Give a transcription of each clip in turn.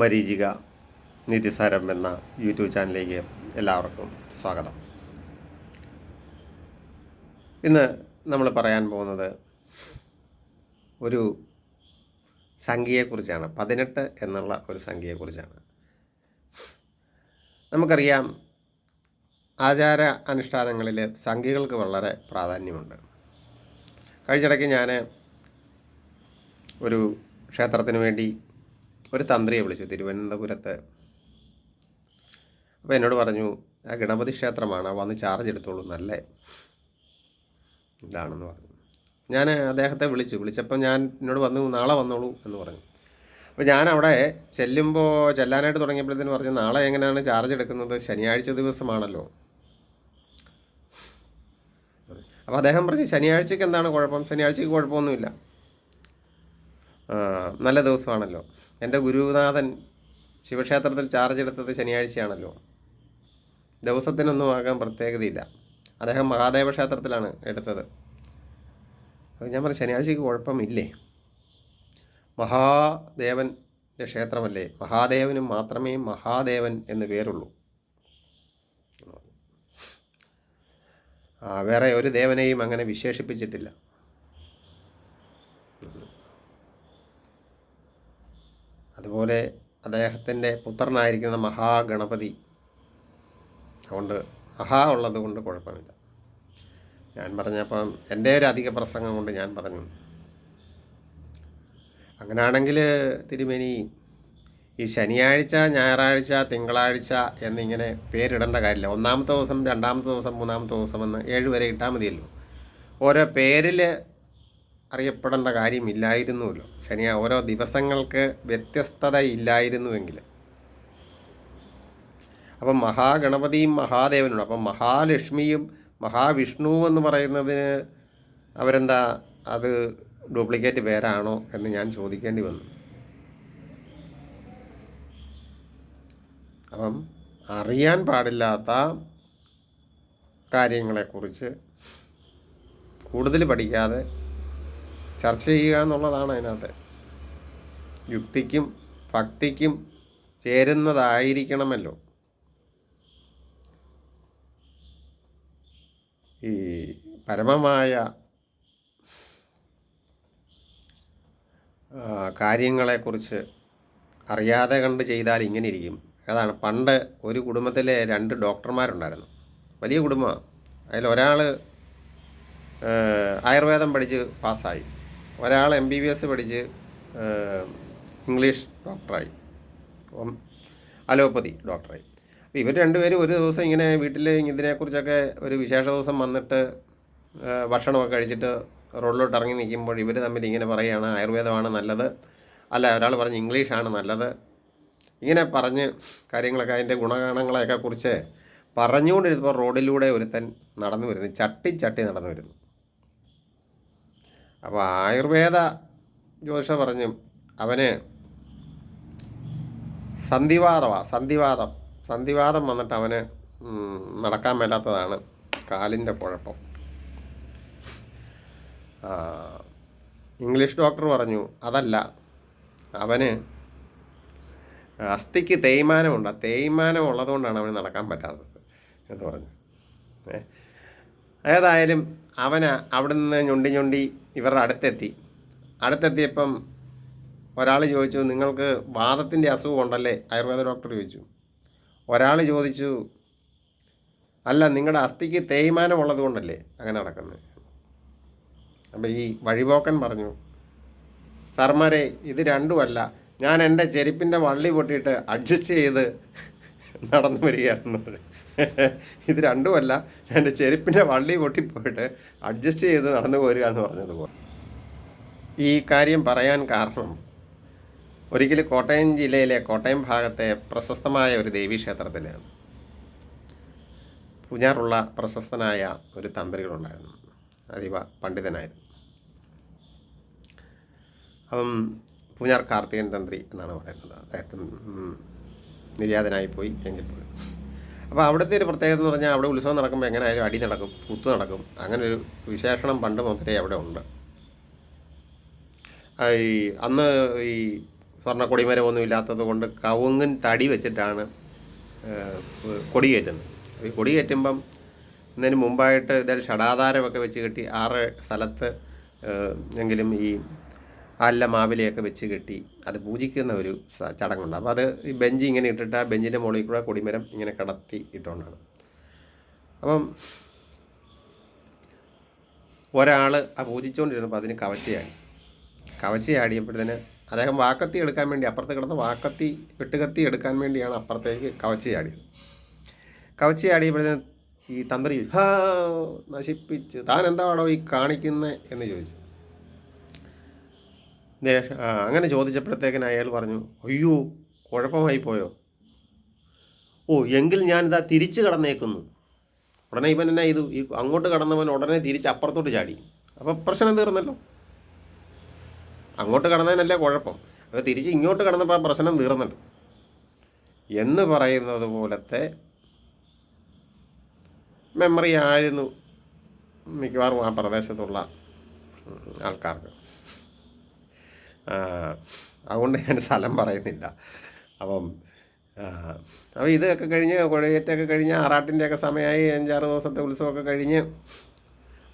മരീചിക നിതിസാരം എന്ന യൂട്യൂബ് ചാനലിലേക്ക് എല്ലാവർക്കും സ്വാഗതം. ഇന്ന് നമ്മൾ പറയാൻ പോകുന്നത് ഒരു സംഖ്യയെക്കുറിച്ചാണ്. പതിനെട്ട് എന്നുള്ള ഒരു സംഖ്യയെക്കുറിച്ചാണ്. നമുക്കറിയാം ആചാര അനുഷ്ഠാനങ്ങളിൽ സംഖ്യകൾക്ക് വളരെ പ്രാധാന്യമുണ്ട്. കഴിഞ്ഞിടയ്ക്ക് ഞാൻ ഒരു ക്ഷേത്രത്തിന് വേണ്ടി ഒരു തന്ത്രിയെ വിളിച്ചു തിരുവനന്തപുരത്ത്. അപ്പോൾ എന്നോട് പറഞ്ഞു ആ ഗണപതി ക്ഷേത്രമാണ് വന്ന് ചാർജ് എടുത്തോളൂ നല്ല? ഇതാണെന്ന് പറഞ്ഞു. ഞാൻ അദ്ദേഹത്തെ വിളിച്ചു വിളിച്ചപ്പോൾ ഞാൻ എന്നോട് വന്നു നാളെ വന്നോളൂ എന്ന് പറഞ്ഞു. അപ്പോൾ ഞാൻ അവിടെ ചെല്ലുമ്പോൾ ചെല്ലാനായിട്ട് തുടങ്ങിയപ്പോഴത്തേന് പറഞ്ഞു നാളെ എങ്ങനെയാണ് ചാർജ് എടുക്കുന്നത്? ശനിയാഴ്ച ദിവസമാണല്ലോ. അപ്പോൾ അദ്ദേഹം പറഞ്ഞു ശനിയാഴ്ചക്ക് എന്താണ് കുഴപ്പം? ശനിയാഴ്ചക്ക് കുഴപ്പമൊന്നുമില്ല. നല്ല ദിവസമാണല്ലോ. എന്റെ ഗുരുനാഥൻ ശിവക്ഷേത്രത്തിൽ ചാർജ് എടുത്തത് ശനിയാഴ്ചയാണല്ലോ. ദിവസത്തിനൊന്നും ആകാൻ പ്രത്യേകതയില്ല. അദ്ദേഹം മഹാദേവ ക്ഷേത്രത്തിലാണ് എടുത്തത്. അപ്പോൾ ഞാൻ പറഞ്ഞു ശനിയാഴ്ചക്ക് കുഴപ്പമില്ലേ? മഹാദേവന്റെ ക്ഷേത്രമല്ലേ? മഹാദേവന് മാത്രമേ മഹാദേവൻ എന്ന് പേരുള്ളൂ. വേറെ ഒരു ദേവനെയും അങ്ങനെ വിശേഷിപ്പിച്ചിട്ടില്ല. അദ്ദേഹത്തിന്റെ പുത്രനായിരിക്കുന്ന മഹാഗണപതി. അതുകൊണ്ട് മഹാ ഉള്ളത് കൊണ്ട് കുഴപ്പമില്ല. ഞാൻ പറഞ്ഞപ്പം എന്റെ ഒരു അധിക പ്രസംഗം കൊണ്ട് ഞാൻ പറഞ്ഞു. അങ്ങനെയാണെങ്കിൽ തിരുമേനി ഈ ശനിയാഴ്ച ഞായറാഴ്ച തിങ്കളാഴ്ച എന്നിങ്ങനെ പേരിടേണ്ട കാര്യമില്ല. ഒന്നാമത്തെ ദിവസം രണ്ടാമത്തെ ദിവസം മൂന്നാമത്തെ ദിവസം എന്ന് ഏഴ് വരെ ഇട്ടാൽ മതിയല്ലോ. ഓരോ പേരിൽ അറിയപ്പെടേണ്ട കാര്യമില്ലായിരുന്നുവല്ലോ. ശനിയാ ഓരോ ദിവസങ്ങൾക്ക് വ്യത്യസ്തത ഇല്ലായിരുന്നുവെങ്കിൽ അപ്പം മഹാഗണപതിയും മഹാദേവനുണ്ട്. അപ്പം മഹാലക്ഷ്മിയും മഹാവിഷ്ണുവും എന്ന് പറയുന്നതിന് അവരെന്താ അത് ഡ്യൂപ്ലിക്കേറ്റ് പേരാണോ എന്ന് ഞാൻ ചോദിക്കേണ്ടി വന്നു. അപ്പം അറിയാൻ പാടില്ലാത്ത കാര്യങ്ങളെക്കുറിച്ച് കൂടുതൽ പഠിക്കാതെ ചർച്ച ചെയ്യുക എന്നുള്ളതാണ് അതിനകത്ത്. യുക്തിക്കും ഭക്തിക്കും ചേരുന്നതായിരിക്കണമല്ലോ. ഈ പരമമായ കാര്യങ്ങളെക്കുറിച്ച് അറിയാതെ കണ്ട് ചെയ്താൽ ഇങ്ങനെ ഇരിക്കും. അതാണ് പണ്ട് ഒരു കുടുംബത്തിലെ രണ്ട് ഡോക്ടർമാരുണ്ടായിരുന്നു. വലിയ കുടുംബമാണ്. അതിൽ ഒരാൾ ആയുർവേദം പഠിച്ച് പാസ്സായി. ഒരാൾ എം ബി ബി എസ് പഠിച്ച് ഇംഗ്ലീഷ് ഡോക്ടറായി അലോപ്പതി ഡോക്ടറായി അപ്പോൾ ഇവർ രണ്ടുപേരും ഒരു ദിവസം ഇങ്ങനെ വീട്ടിൽ ഇതിനെക്കുറിച്ചൊക്കെ ഒരു വിശേഷ ദിവസം വന്നിട്ട് ഭക്ഷണമൊക്കെ കഴിച്ചിട്ട് റോഡിലോട്ട് ഇറങ്ങി നിൽക്കുമ്പോൾ ഇവർ തമ്മിൽ ഇങ്ങനെ പറയുകയാണ് ആയുർവേദമാണ് നല്ലത്. അല്ല ഒരാൾ പറഞ്ഞ് ഇംഗ്ലീഷാണ് നല്ലത്. ഇങ്ങനെ പറഞ്ഞ് കാര്യങ്ങളൊക്കെ അതിന്റെ ഗുണഗണങ്ങളെയൊക്കെ കുറിച്ച് പറഞ്ഞുകൊണ്ടിരുന്നപ്പോൾ റോഡിലൂടെ ഒരുത്തൻ നടന്നു വരുന്നു ചട്ടി ചട്ടി നടന്നു വരുന്നു. അപ്പോൾ ആയുർവേദ ജ്യോതിഷ പറഞ്ഞു അവന് സന്ധിവാദമാണ് സന്ധിവാദം സന്ധിവാദം വന്നിട്ട് അവന് നടക്കാൻ മേലാത്തതാണ് കാലിന്റെ കുഴപ്പം. ഇംഗ്ലീഷ് ഡോക്ടർ പറഞ്ഞു അതല്ല അവന് അസ്ഥിക്ക് തേയ്മാനമുണ്ട്. തേയ്മാനം ഉള്ളതുകൊണ്ടാണ് അവന് നടക്കാൻ പറ്റാത്തത് എന്ന് പറഞ്ഞു. ഏ ഏതായാലും അവന് അവിടെ നിന്ന് ഞൊണ്ടി ഞൊണ്ടി ഇവരുടെ അടുത്തെത്തി. അടുത്തെത്തിയപ്പം ഒരാൾ ചോദിച്ചു നിങ്ങൾക്ക് വാദത്തിന്റെ അസുഖം ഉണ്ടല്ലേ? ആയുർവേദ ഡോക്ടർ ചോദിച്ചു. ഒരാൾ ചോദിച്ചു അല്ല നിങ്ങളുടെ അസ്ഥിക്ക് തേയ്മാനം ഉള്ളത് കൊണ്ടല്ലേ അങ്ങനെ നടക്കുന്നത് അപ്പം ഈ വഴിപോക്കൻ പറഞ്ഞു സർമാരെ ഇത് രണ്ടുമല്ല ഞാൻ എന്റെ ചെരുപ്പിന്റെ വള്ളി പൊട്ടിയിട്ട് അഡ്ജസ്റ്റ് ചെയ്ത് നടന്നു വരികയാണെന്ന് പറഞ്ഞു. ഇത് രണ്ടുമല്ല എന്റെ ചെരുപ്പിന്റെ വള്ളി പൊട്ടിപ്പോയിട്ട് അഡ്ജസ്റ്റ് ചെയ്ത് നടന്നു പോരുക എന്ന് പറഞ്ഞതുപോലെ. ഈ കാര്യം പറയാൻ കാരണം ഒരിക്കൽ കോട്ടയം ജില്ലയിലെ കോട്ടയം ഭാഗത്തെ പ്രശസ്തമായ ഒരു ദേവീക്ഷേത്രത്തിൽ പൂഞ്ഞാറുള്ള പ്രശസ്തനായ ഒരു തന്ത്രികളുണ്ടായിരുന്നു. അതീവ പണ്ഡിതനായിരുന്നു. അപ്പം പൂഞ്ഞാർ കാർത്തികൻ തന്ത്രി എന്നാണ് പറയുന്നത്. അദ്ദേഹത്തിന് നിര്യാതനായി പോയി എങ്കിൽ അപ്പോൾ അവിടുത്തെ ഒരു പ്രത്യേകത എന്ന് പറഞ്ഞാൽ അവിടെ ഉത്സവം നടക്കുമ്പോൾ എങ്ങനെയായാലും അടി നടക്കും കുത്ത് നടക്കും. അങ്ങനെ ഒരു വിശേഷണം പണ്ട് മുതലേ അവിടെ ഉണ്ട്. ഈ അന്ന് ഈ സ്വർണ കൊടിമരമൊന്നും ഇല്ലാത്തത് കൊണ്ട് കവുങ്ങിൻ തടി വെച്ചിട്ടാണ് കൊടിയേറ്റുന്നത് ഈ കൊടി കയറ്റുമ്പം ഇതിന് മുമ്പായിട്ട് ഇതിൽ ഷടാധാരമൊക്കെ വെച്ച് കെട്ടി ആറ് സ്ഥലത്ത് എങ്കിലും ഈ അല്ല മാവിലയൊക്കെ വെച്ച് കെട്ടി അത് പൂജിക്കുന്ന ഒരു ചടങ്ങുണ്ട്. അപ്പോൾ അത് ഈ ബെഞ്ച് ഇങ്ങനെ ഇട്ടിട്ട് ആ ബെഞ്ചിന്റെ മുകളിൽ കൂടെ കൊടിമരം ഇങ്ങനെ കടത്തി ഇട്ടുകൊണ്ടാണ് അപ്പം ഒരാൾ ആ പൂജിച്ചുകൊണ്ടിരുന്നപ്പോൾ അതിന് കവച്ചയാടി കവച്ചയാടിയപ്പോഴത്തേന് അദ്ദേഹം വാക്കത്തി എടുക്കാൻ വേണ്ടി അപ്പുറത്ത് കിടന്ന് വാക്കത്തി വെട്ടുകത്തി എടുക്കാൻ വേണ്ടിയാണ് അപ്പുറത്തേക്ക് കവച്ചയാടിയത് കവച്ചയാടിയപ്പോഴത്തേന് ഈ തന്ത്രി നശിപ്പിച്ച്. താൻ എന്താണോ ഈ കാണിക്കുന്നത് എന്ന് ചോദിച്ചു. അങ്ങനെ ചോദിച്ചപ്പോഴത്തേക്കിന് അയാൾ പറഞ്ഞു അയ്യോ കുഴപ്പമായി പോയോ? ഓ എങ്കിൽ ഞാനിതാ തിരിച്ചു കടന്നേക്കുന്നു. ഉടനെ ഇവൻ എന്നാ ചെയ്തു? ഈ അങ്ങോട്ട് കടന്നവൻ ഉടനെ തിരിച്ച് അപ്പുറത്തോട്ട് ചാടി. അപ്പോൾ പ്രശ്നം തീർന്നല്ലോ. അങ്ങോട്ട് കടന്നതിനല്ലേ കുഴപ്പം. അപ്പോൾ തിരിച്ച് ഇങ്ങോട്ട് കടന്നപ്പോൾ ആ പ്രശ്നം തീർന്നല്ലോ. എന്ന് പറയുന്നത് പോലത്തെ മെമ്മറി ആയിരുന്നു മിക്കവാറും ആ പ്രദേശത്തുള്ള ആൾക്കാർക്ക്. അതുകൊണ്ട് ഞാൻ സ്ഥലം പറയുന്നില്ല. അപ്പം അപ്പം ഇതൊക്കെ കഴിഞ്ഞ് കുഴയേറ്റൊക്കെ കഴിഞ്ഞ് ആറാട്ടിന്റെയൊക്കെ സമയമായി. അഞ്ചാറ് ദിവസത്തെ ഉത്സവമൊക്കെ കഴിഞ്ഞ്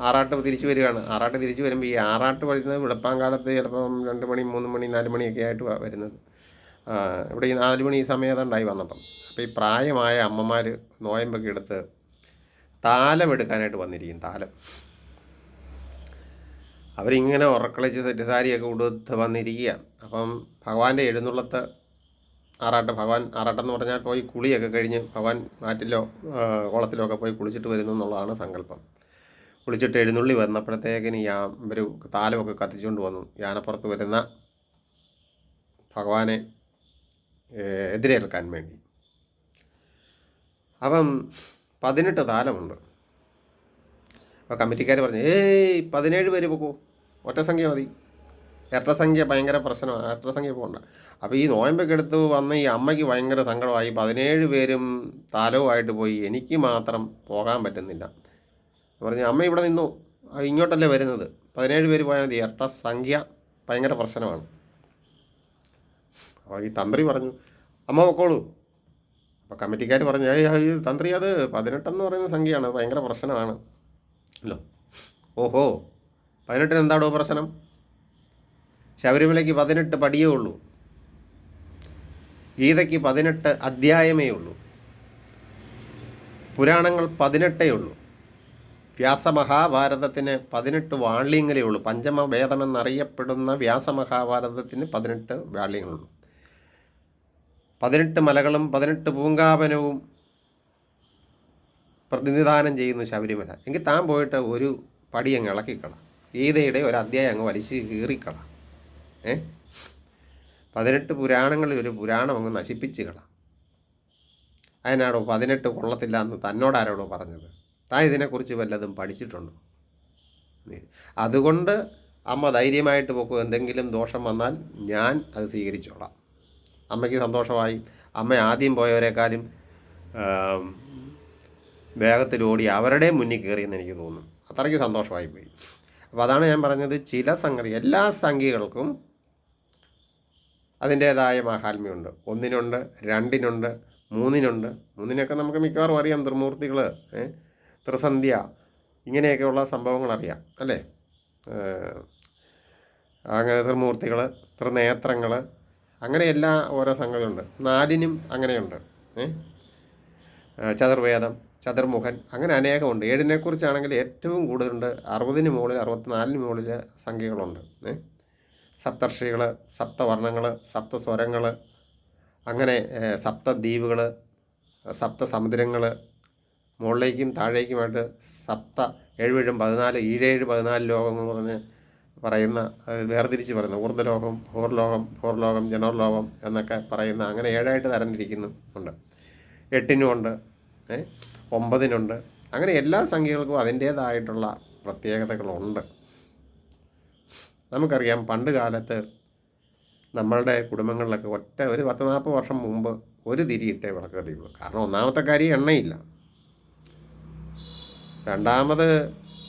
ആറാട്ട് തിരിച്ചു വരികയാണ്. ആറാട്ട് തിരിച്ചു വരുമ്പോൾ ഈ ആറാട്ട് വരുന്നത് വെളുപ്പാങ്കാലത്ത് ചിലപ്പം രണ്ട് മണി മൂന്ന് മണി നാല് മണിയൊക്കെ ആയിട്ട് വരുന്നത്. ഇവിടെ ഈ നാല് മണി സമയത്തുണ്ടായി വന്നപ്പം. അപ്പോൾ ഈ പ്രായമായ അമ്മമാർ നോയമ്പൊക്കെ എടുത്ത് താലം എടുക്കാനായിട്ട് വന്നിരിക്കും താലം. അവരിങ്ങനെ ഉറക്കളിച്ച് സെറ്റ് സാരിയൊക്കെ ഉടുത്ത് വന്നിരിക്കുക. അപ്പം ഭഗവാന്റെ എഴുന്നള്ളത്ത് ആറാട്ട് ഭഗവാൻ ആറാട്ടെന്ന് പറഞ്ഞാൽ പോയി കുളിയൊക്കെ കഴിഞ്ഞ് ഭഗവാൻ മാറ്റിലോ ആ, കുളത്തിലോ ഒക്കെ പോയി കുളിച്ചിട്ട് വരുന്നു എന്നുള്ളതാണ് സങ്കല്പം. കുളിച്ചിട്ട് എഴുന്നള്ളി വന്നപ്പോഴത്തേക്കിന് യാ ഒരു താലമൊക്കെ കത്തിച്ചുകൊണ്ട് വന്നു. യാനപ്പുറത്ത് വരുന്ന ഭഗവാനെ എതിരേൽക്കാൻ വേണ്ടി. അപ്പം പതിനെട്ട് താലമുണ്ട്. അപ്പോൾ കമ്മിറ്റിക്കാർ പറഞ്ഞു ഏയ് പതിനേഴ് പേര് പോകൂ ഒറ്റ സംഖ്യ മതി. ഇരട്ടസംഖ്യ ഭയങ്കര പ്രശ്നമാണ് ഇരട്ടസംഖ്യ പോകണ്ട അപ്പോൾ ഈ നോയമ്പൊക്കെ എടുത്ത് വന്ന ഈ അമ്മയ്ക്ക് ഭയങ്കര സങ്കടമായി. പതിനേഴ് പേരും താലവുമായിട്ട് പോയി. എനിക്ക് മാത്രം പോകാൻ പറ്റുന്നില്ല. പറഞ്ഞു അമ്മ ഇവിടെ നിന്നു. ഇങ്ങോട്ടല്ലേ വരുന്നത്. പതിനേഴ് പേര് പോയാൽ മതി. സംഖ്യ ഭയങ്കര പ്രശ്നമാണ്. അപ്പോൾ ഈ തന്ത്രി പറഞ്ഞു അമ്മ പൊക്കോളൂ. അപ്പോൾ കമ്മിറ്റിക്കാർ പറഞ്ഞു തന്ത്രി അത് പതിനെട്ടെന്ന് പറയുന്ന സംഖ്യയാണ്. ഭയങ്കര പ്രശ്നമാണ്. അല്ലോ ഓഹോ പതിനെട്ടിന് എന്താണോ പ്രശ്നം? ശബരിമലയ്ക്ക് പതിനെട്ട് പടിയേ ഉള്ളൂ. ഗീതയ്ക്ക് പതിനെട്ട് അധ്യായമേ ഉള്ളൂ. പുരാണങ്ങൾ പതിനെട്ടേ ഉള്ളൂ. വ്യാസമഹാഭാരതത്തിന് പതിനെട്ട് വാള്യങ്ങളേ ഉള്ളൂ. പഞ്ചമ വേദമെന്നറിയപ്പെടുന്ന വ്യാസമഹാഭാരതത്തിന് പതിനെട്ട് വാള്യങ്ങളുള്ളൂ പതിനെട്ട് മലകളും പതിനെട്ട് പൂങ്കാവനവും പ്രതിനിധാനം ചെയ്യുന്നു ശബരിമല. എങ്കിൽ താൻ പോയിട്ട് ഒരു പടി അങ്ങ് ഇളക്കിക്കള. ഗീതയുടെ ഒരു അധ്യായം അങ്ങ് വലിച്ച് കീറിക്കള. ഏ? പതിനെട്ട് പുരാണങ്ങളിൽ ഒരു പുരാണം അങ്ങ് നശിപ്പിച്ച് കള. അതിനാടോ പതിനെട്ട് കൊള്ളത്തില്ല എന്ന് തന്നോടാരോടോ പറഞ്ഞത്? താൻ ഇതിനെക്കുറിച്ച് വല്ലതും പഠിച്ചിട്ടുണ്ടോ? അതുകൊണ്ട് അമ്മ ധൈര്യമായിട്ട് പോക്കും. എന്തെങ്കിലും ദോഷം വന്നാൽ ഞാൻ അത് സ്വീകരിച്ചോളാം. അമ്മയ്ക്ക് സന്തോഷമായി. അമ്മ ആദ്യം പോയവരെക്കാളും വേഗത്തിൽ ഓടി അവരുടെ മുന്നിൽ കയറിയെന്ന് എനിക്ക് തോന്നുന്നു. അത്രയ്ക്ക് സന്തോഷമായി പോയി. അപ്പോൾ അതാണ് ഞാൻ പറഞ്ഞത് ചില സംഗതി എല്ലാ സംഖ്യകൾക്കും അതിന്റേതായ മാഹാത്മ്യമുണ്ട്. ഒന്നിനുണ്ട് രണ്ടിനുണ്ട് മൂന്നിനുണ്ട്. മൂന്നിനൊക്കെ നമുക്ക് മിക്കവാറും അറിയാം ത്രിമൂർത്തികൾ ത്രിസന്ധ്യ ഇങ്ങനെയൊക്കെയുള്ള സംഭവങ്ങൾ അറിയാം അല്ലേ? അങ്ങനെ ത്രിമൂർത്തികൾ ത്രിനേത്രങ്ങൾ അങ്ങനെ എല്ലാ ഓരോ സംഗതിയുണ്ട്. നാലിനും അങ്ങനെയുണ്ട് ചതുർവേദം ചതുർമുഖൻ. അങ്ങനെ അനേകമുണ്ട്. ഏഴിനെക്കുറിച്ചാണെങ്കിൽ ഏറ്റവും കൂടുതലുണ്ട്. അറുപതിന് മുകളിൽ അറുപത്തിനാലിന് മുകളിൽ സംഖ്യകളുണ്ട്. സപ്തർഷികൾ സപ്തവർണങ്ങൾ സപ്തസ്വരങ്ങൾ അങ്ങനെ സപ്തദ്വീപുകൾ സപ്തസമുദ്രങ്ങൾ മുകളിലേക്കും താഴേക്കുമായിട്ട് സപ്ത ഏഴും പതിനാല് ഈഴേഴ് പതിനാല് ലോകങ്ങൾ പറഞ്ഞ് പറയുന്ന വേർതിരിച്ച് പറയുന്ന ഊർദ്ധലോകം ഭൂർലോകം ഭൂർലോകം ജനർലോകം എന്നൊക്കെ പറയുന്ന അങ്ങനെ ഏഴായിട്ട് തരംതിരിക്കുന്നു ഉണ്ട്. എട്ടിനുമുണ്ട് ഏ? ഒമ്പതിനുണ്ട്. അങ്ങനെ എല്ലാ സംഖ്യകൾക്കും അതിന്റേതായിട്ടുള്ള പ്രത്യേകതകളുണ്ട്. നമുക്കറിയാം പണ്ട് കാലത്ത് നമ്മളുടെ കുടുംബങ്ങളിലൊക്കെ ഒറ്റ ഒരു പത്ത് നാൽപ്പത് വർഷം മുമ്പ് ഒരു തിരിയിട്ടേ വിളക്ക് കത്തിയുള്ളൂ കാരണം ഒന്നാമത്തെ കാര്യം എണ്ണയില്ല. രണ്ടാമത്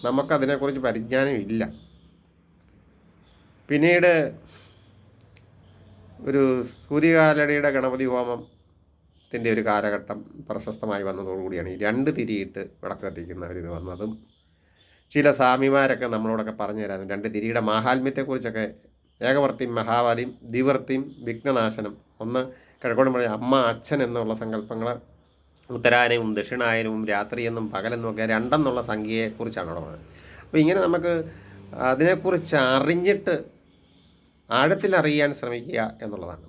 നമുക്കതിനെക്കുറിച്ച് പരിജ്ഞാനം ഇല്ല. പിന്നീട് ഒരു സൂര്യകാലടിയുടെ ഗണപതി ഹോമത്തിന്റെ ഒരു കാലഘട്ടം പ്രശസ്തമായി വന്നതോടുകൂടിയാണ് ഈ രണ്ട് തിരിയിട്ട് വിളക്ക് കത്തിക്കുന്ന ഒരു ഇത് വന്നതും ചില സ്വാമിമാരൊക്കെ നമ്മളോടൊക്കെ പറഞ്ഞു തരാം രണ്ട് തിരിയുടെ മഹാത്മ്യത്തെക്കുറിച്ചൊക്കെ ഏകവർത്തിയും മഹാവാദിയും ദ്വിവർത്തിയും വിഘ്നനാശനം ഒന്ന് കിഴക്കോട് പറയും അമ്മ അച്ഛൻ എന്നുള്ള സങ്കല്പങ്ങൾ ഉത്തരായനവും ദക്ഷിണായനവും രാത്രിയെന്നും പകലെന്നും ഒക്കെ രണ്ടെന്നുള്ള സംഖ്യയെക്കുറിച്ചാണ് അവിടെ പറയുന്നത് അപ്പോൾ ഇങ്ങനെ നമുക്ക് അതിനെക്കുറിച്ച് അറിഞ്ഞിട്ട് ആഴത്തിൽ അറിയാൻ ശ്രമിക്കുക എന്നുള്ളതാണ്.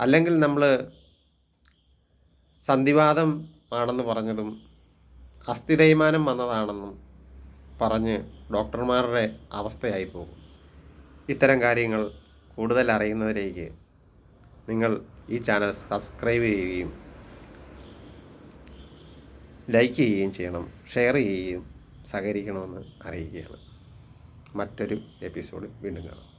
അല്ലെങ്കിൽ നമ്മൾ സന്ധിവാദം ആണെന്ന് പറഞ്ഞതും അസ്ഥിതൈമാനം വന്നതാണെന്നും പറഞ്ഞ് ഡോക്ടർമാരുടെ അവസ്ഥയായി പോകും. ഇത്തരം കാര്യങ്ങൾ കൂടുതൽ അറിയുന്നവരേക്ക് നിങ്ങൾ ഈ ചാനൽ സബ്സ്ക്രൈബ് ചെയ്യുകയും ലൈക്ക് ചെയ്യുകയും ചെയ്യണം ഷെയർ ചെയ്യുകയും സഹകരിക്കണമെന്ന് അറിയിക്കുകയാണ്. മറ്റൊരു എപ്പിസോഡ് വീണ്ടും കാണാം.